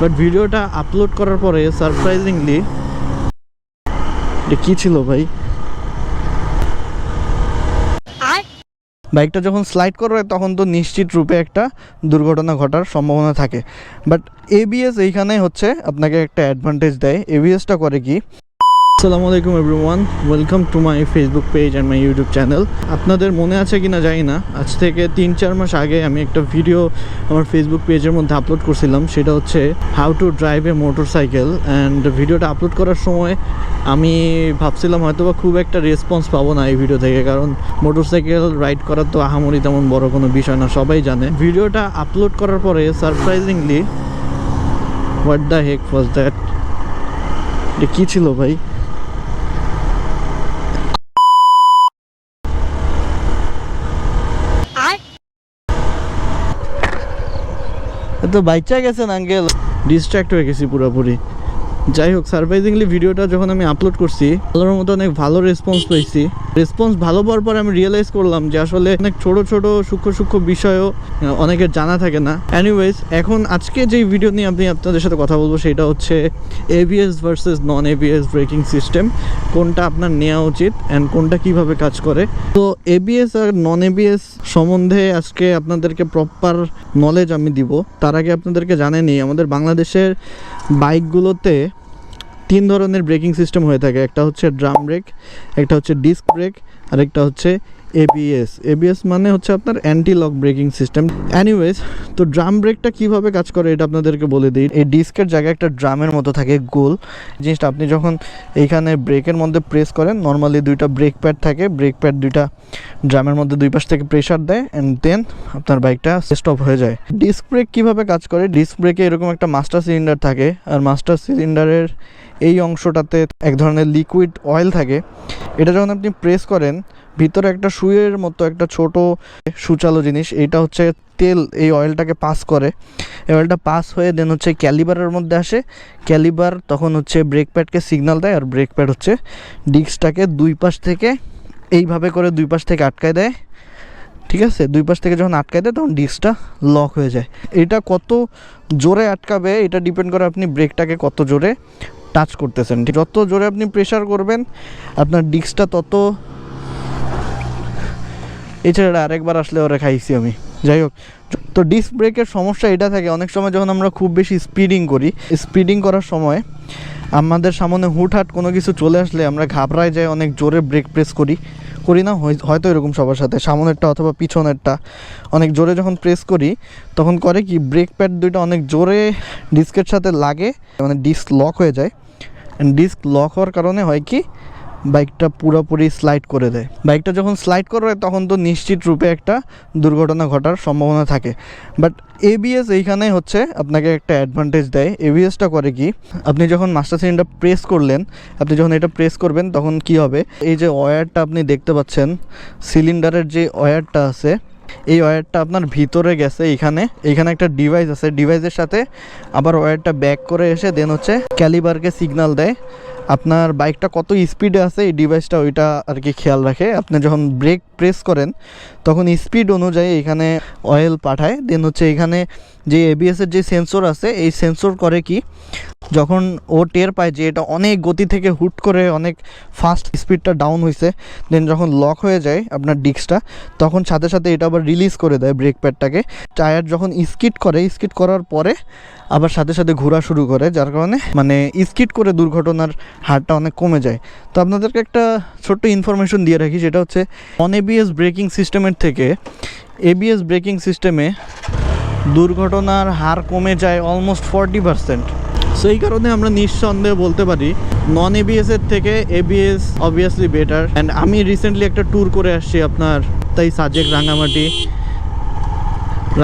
But ভিডিওটা upload করার পরে সারপ্রাইজিংলি কি ছিল ভাই? বাইকটা যখন স্লাইড করবে তখন তো নিশ্চিত রূপে একটা দুর্ঘটনা ঘটার সম্ভাবনা থাকে। বাট এবিএস এইখানে হচ্ছে আপনাকে একটা অ্যাডভান্টেজ দেয়। এবিএসটা করে কি আসসালামু আলাইকুম everyone welcome to my Facebook page and my YouTube channel আপনাদের মনে আছে কি না জানি না, আজ থেকে তিন চার মাস আগে আমি একটা ভিডিও আমার ফেসবুক পেজের মধ্যে আপলোড করছিলাম, সেটা হচ্ছে how to drive a motorcycle and ভিডিওটা আপলোড করার সময় আমি ভাবছিলাম হয়তো বা খুব একটা রেসপন্স পাবো না এই ভিডিও থেকে, কারণ মোটর সাইকেল রাইড করার তো আহামরি তেমন বড় কোনো বিষয় না, সবাই জানে। ভিডিওটা আপলোড করার পরে surprisingly what the heck was that এটা কী ছিল ভাই এ তো বাইচা গেছেন আঙ্কেল ডিস্ট্র্যাক্ট হয়ে গেছি পুরোপুরি। যাই হোক সারপ্রাইজিংলি ভিডিওটা যখন আমি আপলোড করছি, আল্লাহর মতো অনেক ভালো রেসপন্স পেয়েছি রেসপন্স ভালো পাওয়ার পর আমি রিয়েলাইজ করলাম যে আসলে অনেক ছোট ছোট, সূক্ষ্ম সূক্ষ্ম বিষয়ও অনেকের জানা থাকে না। এনিওয়েজ এখন আজকে যেই ভিডিও নিয়ে আমি আপনাদের সাথে কথা বলব সেটা হচ্ছে ABS versus non ABS braking system কোনটা আপনার নেওয়া উচিত অ্যান্ড কোনটা কীভাবে কাজ করে। তো এবিএস আর নন এবিএস সম্বন্ধে আজকে আপনাদেরকে প্রপার নলেজ আমি দিব। তার আগে আপনাদেরকে জানেনি আমাদের বাংলাদেশের বাইকগুলোতে তিন ধরনের ব্রেকিং সিস্টেম হয়ে থাকে। একটা হচ্ছে ড্রাম ব্রেক, একটা হচ্ছে ডিস্ক ব্রেক, আর একটা হচ্ছে এবিএস এবিএস মানে হচ্ছে আপনার anti lock braking system anyways তো ড্রাম ব্রেকটা কীভাবে কাজ করে এটা আপনাদেরকে বলে দিই। এই ডিস্কের জায়গায় একটা ড্রামের মতো থাকে, গোল। জিনিসটা আপনি যখন এইখানে ব্রেকের মধ্যে প্রেস করেন নর্মালি দুইটা ব্রেক প্যাড থাকে ব্রেক প্যাড দুইটা ড্রামের মধ্যে দুই পাশ থেকে প্রেশার দেয় অ্যান্ড দেন আপনার বাইকটা স্টপ হয়ে যায়। ডিস্ক ব্রেক কীভাবে কাজ করে? ডিস্ক ব্রেকে এরকম একটা মাস্টার সিলিন্ডার থাকে, আর মাস্টার সিলিন্ডারের এই অংশটাতে এক ধরনের লিকুইড অয়েল থাকে। এটা যখন আপনি প্রেস করেন, ভিতরে একটা সুইয়ের মতো একটা ছোট সুচালো জিনিস এটা হচ্ছে তেল, এই অয়েলটাকে পাস করে। এই অয়েলটা পাস হয়ে দেন হচ্ছে ক্যালিবারের মধ্যে আসে। ক্যালিবার তখন হচ্ছে ব্রেক প্যাডকে সিগন্যাল দেয়, আর ব্রেক প্যাড হচ্ছে ডিস্কটাকে দুই পাশ থেকে এইভাবে করে দুই পাশ থেকে আটকায় দেয়, ঠিক আছে? দুই পাশ থেকে যখন আটকায় দেয়, তখন ডিস্কটা লক হয়ে যায়। এটা কত জোরে আটকাবে, এটা ডিপেন্ড করে আপনি ব্রেকটাকে কত জোরে টাচ করতেছেন। যত জোরে আপনি প্রেশার করবেন, আপনার ডিস্কটা তত এছাড়া আরেকবার আসলে ওরা খাইছি আমি। যাই হোক, তো ডিস্ক ব্রেকের সমস্যা এটা থাকে, অনেক সময় যখন আমরা খুব বেশি স্পিডিং করি স্পিডিং করার সময় আমাদের সামনে হুটহাট কোনো কিছু চলে আসলে আমরা ঘাবড়ায় যাই, অনেক জোরে ব্রেক প্রেস করি করি না হয়- হয়তো এরকম সবার সাথে, সামনেরটা অথবা পিছনেরটা, অনেক জোরে যখন প্রেস করি, তখন করে কি ব্রেক প্যাড দুইটা অনেক জোরে ডিস্কের সাথে লাগে মানে ডিস্ক লক হয়ে যায় ডিস্ক লক হওয়ার কারণে হয় কি বাইকটা পুরোপুরি স্লাইড করে দেয়। বাইকটা যখন স্লাইড করবে তখন তো নিশ্চিত রূপে একটা দুর্ঘটনা ঘটার সম্ভাবনা থাকে। বাট এবিএস এইখানে হচ্ছে আপনাকে একটা অ্যাডভান্টেজ দেয়। এবিএসটা করে কি, আপনি যখন মাস্টার সিলিন্ডার প্রেস করলেন, আপনি যখন এটা প্রেস করবেন, তখন কি হবে? এই যে ওয়্যারটা আপনি দেখতে পাচ্ছেন সিলিন্ডারের যে ওয়্যারটা আছে এই ওয়্যারটা আপনার ভিতরে গেছে এখানে। এখানে একটা ডিভাইস আছে। ডিভাইসের সাথে আবার ওয়্যারটা ব্যাক করে এসে দেন হচ্ছে ক্যালিবারকে সিগনাল দেয়। আপনার বাইকটা কত স্পিডে আছে এই ডিভাইসটা ওইটা আর কি খেয়াল রাখে। আপনি যখন ব্রেক প্রেস করেন, তখন স্পিড অনুযায়ী এখানে অয়েল পাঠায়। দেন হচ্ছে এখানে যে এবিএসের যে সেন্সর আছে, এই সেন্সর করে কি, যখন ও টের পায় যে এটা অনেক গতি থেকে হুট করে অনেক ফাস্ট স্পিডটা ডাউন হয়েছে দেন যখন লক হয়ে যায় আপনার ডিস্কটা তখন সাথে সাথে এটা আবার রিলিজ করে দেয় ব্রেক প্যাডটাকে টায়ার যখন স্কিট করে স্কিট করার পরে আবার সাথে সাথে ঘোরা শুরু করে, যার কারণে মানে স্কিট করে দুর্ঘটনার হারটা অনেক কমে যায়। তো আপনাদেরকে একটা ছোট্ট ইনফরমেশন দিয়ে রাখি, সেটা হচ্ছে অন এবিএস ব্রেকিং সিস্টেমের থেকে এবিএস ব্রেকিং সিস্টেমে দুর্ঘটনার হার কমে যায় অলমোস্ট ফর্টি পার্সেন্ট সো এই কারণে আমরা নিঃসন্দেহে বলতে পারি নন এবিএস এর থেকে এবিএস অবভিয়াসলি বেটার অ্যান্ড আমি রিসেন্টলি একটা ট্যুর করে আসছি আপনার তাই সাজেক রাঙামাটি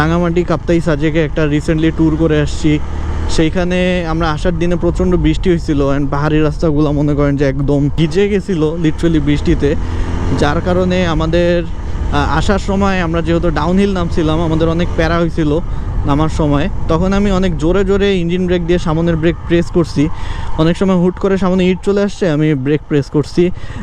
রাঙামাটি, কাপ্তাই সাজেকে একটা রিসেন্টলি ট্যুর করে আসছি। সেইখানে আমরা আসার দিনে প্রচণ্ড বৃষ্টি হয়েছিল অ্যান্ড পাহাড়ি রাস্তাগুলো মনে করেন যে একদম ভিজে গেছিল লিটারালি বৃষ্টিতে। যার কারণে আমাদের আসার সময় আমরা যেহেতু ডাউনহিল নামছিলাম, আমাদের অনেক প্যারা হয়েছিল নামার সময়, তখন আমি অনেক জোরে জোরে ইঞ্জিন ব্রেক দিয়ে সামনের ব্রেক প্রেস করছি। অনেক সময় হুট করে সামনে ইট চলে আসছে, আমি ব্রেক প্রেস করছি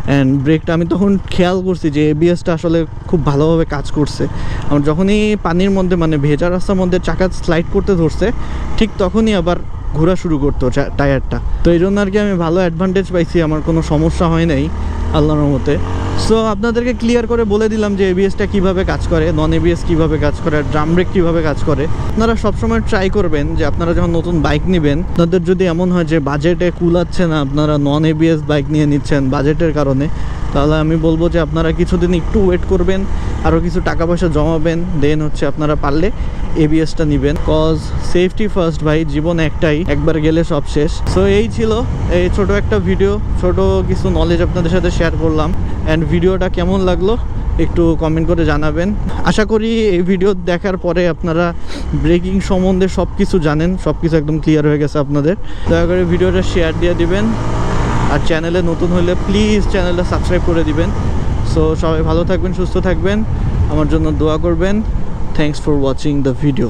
অ্যান্ড ব্রেকটা আমি তখন খেয়াল করছি যে এবিএসটা আসলে খুব ভালোভাবে কাজ করছে। আমার যখনই পানির মধ্যে মানে ভেজা রাস্তার মধ্যে চাকা স্লাইড করতে ধরছে, ঠিক তখনই আবার ঘোরা শুরু করতো টায়ারটা। তো এই জন্য আর কি আমি ভালো অ্যাডভান্টেজ পাইছি, আমার কোনো সমস্যা হয় নাই। আল্লাহর মতে সো আপনাদেরকে ক্লিয়ার করে বলে দিলাম যে এবিএসটা কীভাবে কাজ করে নন এবিএস কীভাবে কাজ করে ড্রাম ব্রেক কীভাবে কাজ করে। আপনারা সবসময় ট্রাই করবেন যে আপনারা যখন নতুন বাইক নেবেন, আপনাদের যদি এমন হয় যে বাজেটে কুলাচ্ছে না, আপনারা নন এবিএস বাইক নিয়ে নিচ্ছেন বাজেটের কারণে তাহলে আমি বলব যে আপনারা কিছুদিন একটু ওয়েট করবেন আরও কিছু টাকা পয়সা জমাবেন দেন হচ্ছে আপনারা পারলে এবিএসটা নেবেন। কজ সেফটি ফার্স্ট ভাই, জীবন একটাই, একবার গেলে সব শেষ। সো এই ছিল, এই ছোট একটা ভিডিও ছোট কিছু নলেজ আপনাদের সাথে শেয়ার করলাম। অ্যান্ড ভিডিওটা কেমন লাগল, একটু কমেন্ট করে জানাবেন। আশা করি এই ভিডিও দেখার পরে আপনারা ব্রেকিং সম্বন্ধে সব কিছু জানেন সব কিছু একদম ক্লিয়ার হয়ে গেছে আপনাদের। দয়া করে ভিডিওটা শেয়ার দিয়ে দিবেন। আর চ্যানেলে নতুন হলে প্লিজ চ্যানেলটা সাবস্ক্রাইব করে দিবেন। সো সবাই ভালো থাকবেন, সুস্থ থাকবেন। আমার জন্য দোয়া করবেন। Thanks for watching the video